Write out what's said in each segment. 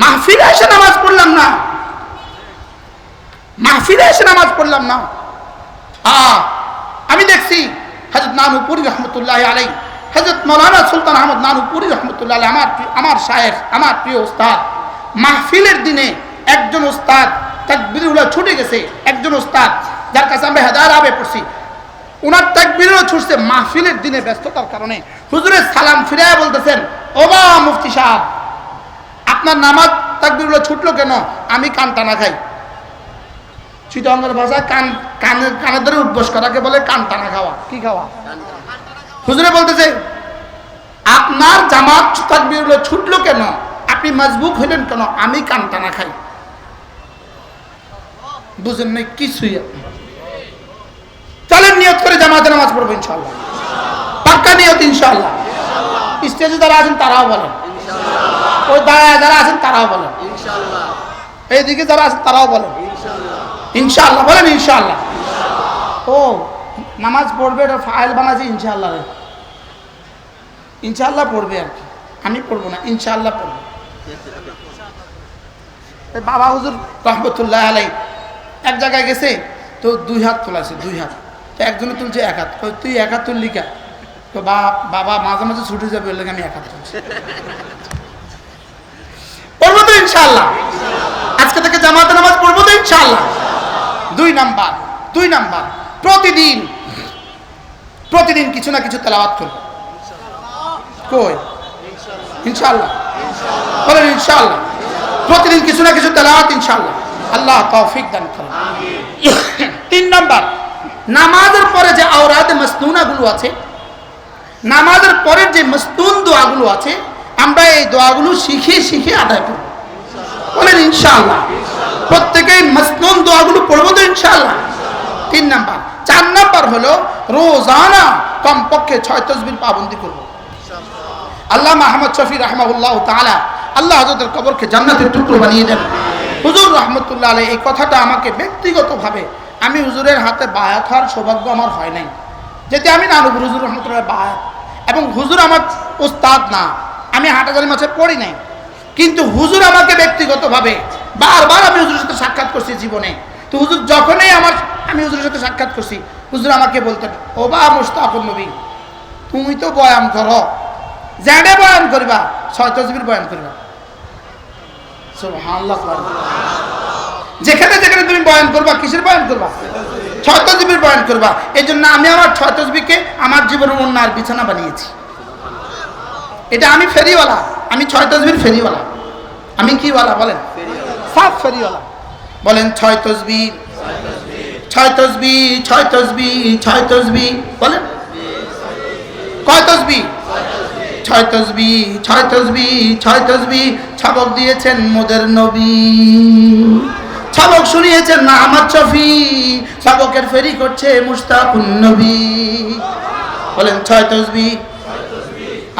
মাহফিলে এসে নামাজ পড়লাম না। মাহফিলে এসে নামাজ পড়লাম না। আমি দেখছি হজরত নানুপুরি রহমতুল্লাহ আলাই হজরত মৌলানা সুলতান আহমদ নানুপুরি রহমতুল্লাহ আলাই আমার আমার শায়েখ, আমার প্রিয় ওস্তাদ মাহফিলের দিনে একজন ওস্তাদ তাকবিরুল্লাহ ছুটে গেছে, একজন ওস্তাদ যার কাছে আমরা হেদার আবে পড়ছি। ওনার তাকবিরও ছুটছে মাহফিলের দিনে ব্যস্ততার কারণে। হুজুরের সালাম ফিরে বলতেছেন ওবা মুফতি সাহেব আপনার নামাজ তাকবিরগুলো ছুটলো কেন? আমি কান টানা খাই। চিটঙ্গের ভাষায় কান কানের কানের ধরে উদ্বোস করাকে বলে কান টানা খাওয়া। কি খাওয়া? হুজুরে বলতেছে, আপনার জামাত তাকবিরগুলো ছুটলো কেন? আপনি মজবুক হইলেন কেন? আমি কান টানা খাই। বুঝেন নাই কিছুই। চলেন, নিয়ত করে জামাতে নামাজ পড়ব ইনশাল্লাহ পাক্কা নিয়ত ইনশাল্লাহ স্টেজে যারা আছেন তারাও বলেন। ওই দাঁড়ায় যারা আছেন তারাও বলেন। এইদিকে যারা আছেন তারাও বলেন। ইনশাআল্লাহ। বলেন ইনশাআল্লাহ। ও নামাজ পড়বে এটা ফাইল বানাচ্ছে ইনশাআল্লাহ ইনশাআল্লাহ পড়বে আর কি। আমি পড়ব না ইনশাআল্লাহ পড়ব। বাবা হুজুর রহমতুল্লাহ আলাই এক জায়গায় গেছে তো দুই হাত তোলাছে দুই হাত। তো একজনে তুলছে এক হাত। তুই এক হাত তুললি কা? তো বাবা মাঝে মাঝে ছুটে যাবে বললে আমি এক হাত তুলছি। ইনশাআল্লাহ। আজকে থেকে জামাতে নামাজ পড়ব তো ইনশাআল্লাহ। দুই নাম্বার দুই নাম্বার, প্রতিদিন প্রতিদিন কিছু না কিছু তেলাওয়াত করব। কই? ইনশাআল্লাহ। বলেন ইনশাআল্লাহ। প্রতিদিন কিছু না কিছু তেলাওয়াত ইনশাআল্লাহ। আল্লাহ তৌফিক দান করেন। তিন নাম্বার, নামাজের পরে যে আওরাদে মসনুনাগুলো আছে, নামাজের পরের যে মস্তুন দোয়াগুলো আছে, আমরা এই দোয়াগুলো শিখে শিখে আদায় করব। বলেন ইনশাআল্লাহ। প্রত্যেকেই মসনুন দোয়াগুলো পড়ব তো ইনশাআল্লাহ। তিন নাম্বার। চার নাম্বার হলো রোজানা কমপক্ষে ছয় তসবির পাবন্দি করব। আল্লাহ মাহমদ শফি রহমাউল্লাহ তাআলা আল্লাহ হজরতের কবরকে জান্নাতের টুকরো বানিয়ে দেন। হুজুর রহমতুল্লাহ আলাই এই কথাটা আমাকে ব্যক্তিগতভাবে আমি হুজুরের হাতে বায়াত হওয়ার সৌভাগ্য আমার হয় নাই। যেতে আমি নানুপুর হুজুর রহমতুল্লাহ বায়াত। এবং হুজুর আমার উস্তাদ না। আমি হাটাজারি মাছে পড়ি নাই। কিন্তু হুজুর আমাকে ব্যক্তিগতভাবে বারবার আমি হুজুরের সাথে সাক্ষাৎ করছি জীবনে। তো হুজুর যখনই আমার আমি হুজুরের সাথে সাক্ষাৎ করছি, হুজুর আমাকে বলতেন, ও বা মুস্তাফুল নবী, তুমি তো বয়ান করো। জ্যাডে বয়ান করবা, ছয় তসবির বয়ান করবা। যেখানে যেখানে তুমি বয়ান করবা, কিসের বয়ান করবা? ছয় তসবির বয়ান করবা। এই জন্য আমি আমার ছয় তসবিকে আমার জীবনের অন্যার বিছানা বানিয়েছি। এটা আমি ফেরিওয়ালা। আমি ছয় তসবির ফেরিওয়ালা। আমি কি ওয়ালা বলেন? সাফ ফেরিওয়ালা। বলেন ছয় তসবি ছয় তসবি ছয় তসবি ছয় তসবি বলেন। কয় তসবি ছয় তসবি ছয় তসবি ছয় তসবি ছাবক দিয়েছেন মোদের নবী। ছাবক শুনিয়েছেন না আমার চফি ছাবকের ফেরি করছে মুস্তাকুন নবী। বলেন ছয় তসবি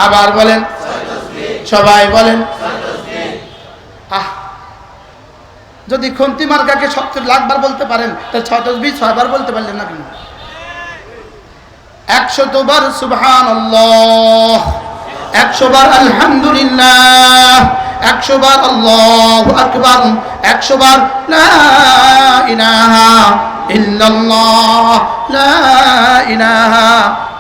আবার বলেন সবাই বলেন। যদি খন্তি মার্কাকে সত্তর লাখবার বলতে পারেন তাহলে ছয় তসবি ছয়বার বলতে পারলেন না কেন? একশো বার সুবহান একশো বার আলহামদুলিল্লাহ, একশো বার আল্লাহ আকবার, একশো বার লা ইলাহা ইল্লাল্লাহ, লা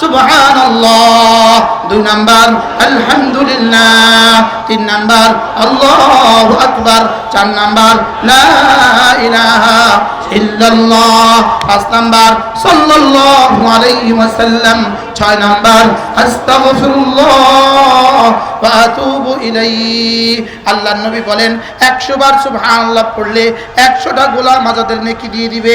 সুবহান দুই নাম্বার, আলহামদুলিল্লাহ। তিন নাম্বার, আল্লাহ আকবার। চার নাম্বার, লা ইলাহা ইল্লাল্লাহ। পাঁচ নাম্বার, সাল্লাল্লাহু ছয় নাম্বার, আস্তাগফিরুল্লাহ ওয়া আতুবু ইলাইহি। নবী বলেন 100 বার সুবহানাল্লাহ পড়লে 100টা গোলাম আজাদের নেকি দিয়ে দিবে।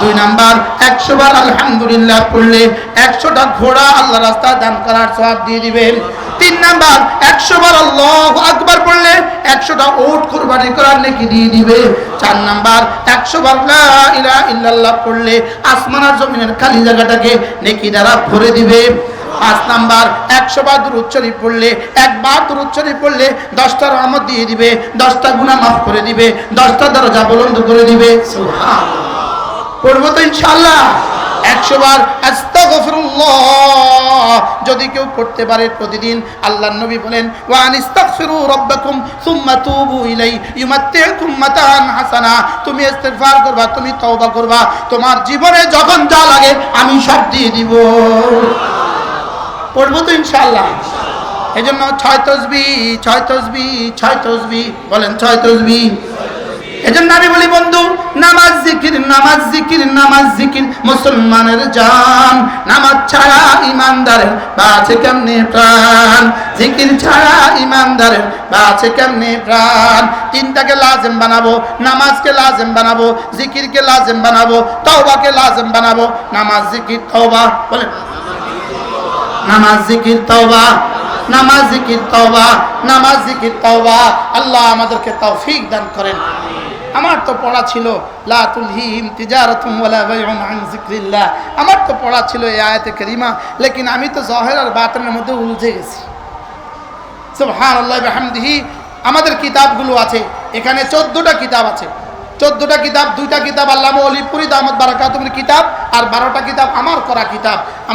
দুই নাম্বার, একশো বার আলহামদুলিল্লাহ পড়লে একশোটা ঘোড়া আল্লাহ রাস্তা দান করার সব দিয়ে দিবেন। তিন নাম্বার, একশো বার আল্লাহ আকবার পড়লে একশোটা ওট কোরবানি করার নাকি দিয়ে দিবে। চার নাম্বার, একশো বার লা ইলাহা ইল্লাল্লাহ পড়লে আসমান আর জমিনের খালি জায়গাটাকে নেকি দ্বারা ভরে দিবে। পাঁচ নাম্বার, একশো বার দূর শরীফ পড়লে, একবার দূর শরীফ পড়লে দশটা রহমত দিয়ে দিবে, দশটা গুণা মাফ করে দিবে, দশটা দরজা বলন্দ করে দিবে। সুবহানাল্লাহ। পড়ব তো ইনশাল্লাহ একশো বার যদি কেউ পড়তে পারে প্রতিদিন, আল্লাহর নবী বলেন ইলাই তুমি করবা, তুমি তওবা করবা। তোমার জীবনে যখন যা লাগে, আমি সব দিয়ে দিব। পড়ব তো ইনশাআল্লাহ। এই জন্য ছয় তসবি ছয় তসবি ছয় তসবি, বলেন ছয় তসবি। এজন্য আমি বলি, বন্ধু, নামাজ জিকির নামাজ জিকির নামাজ জিকির, মুসলমানের জান। নামাজ ছাড়া ইমানদারের বাঁচে কেমনে প্রাণ? জিকির ছাড়া ইমানদারের বাঁচে কেমনে প্রাণ? তিনটাকে লাজেম বানাবো, নামাজকে লাজেম বানাবো, জিকিরকে লাজেম বানাবো, তওবাকে লাজেম বানাবো। নামাজ জিকির, তওবা, বলেন। নামাজ জিকির, তওবা, নামাজ জিকির, তওবা, নামাজ জিকির, তওবা। আল্লাহ আমাদেরকে তৌফিক দান করেন। আমার তো পড়া ছিল আমার তো পড়া ছিল এই আয়াতে কারিমা, লেকিন আমি তো জহের আর বাতিনের মধ্যে উলঝে গেছি। সুবহানাল্লাহ বিহামদিহি, আমাদের কিতাবগুলো আছে, এখানে চোদ্দটা কিতাব আছে। চোদ্দটা কিতাব, দুইটা কিতাব আল্লাহ অলিপুরি দামদ বারাকাতুমের কিতাব, আর বারোটা কিতাব আমার করা কিতাব।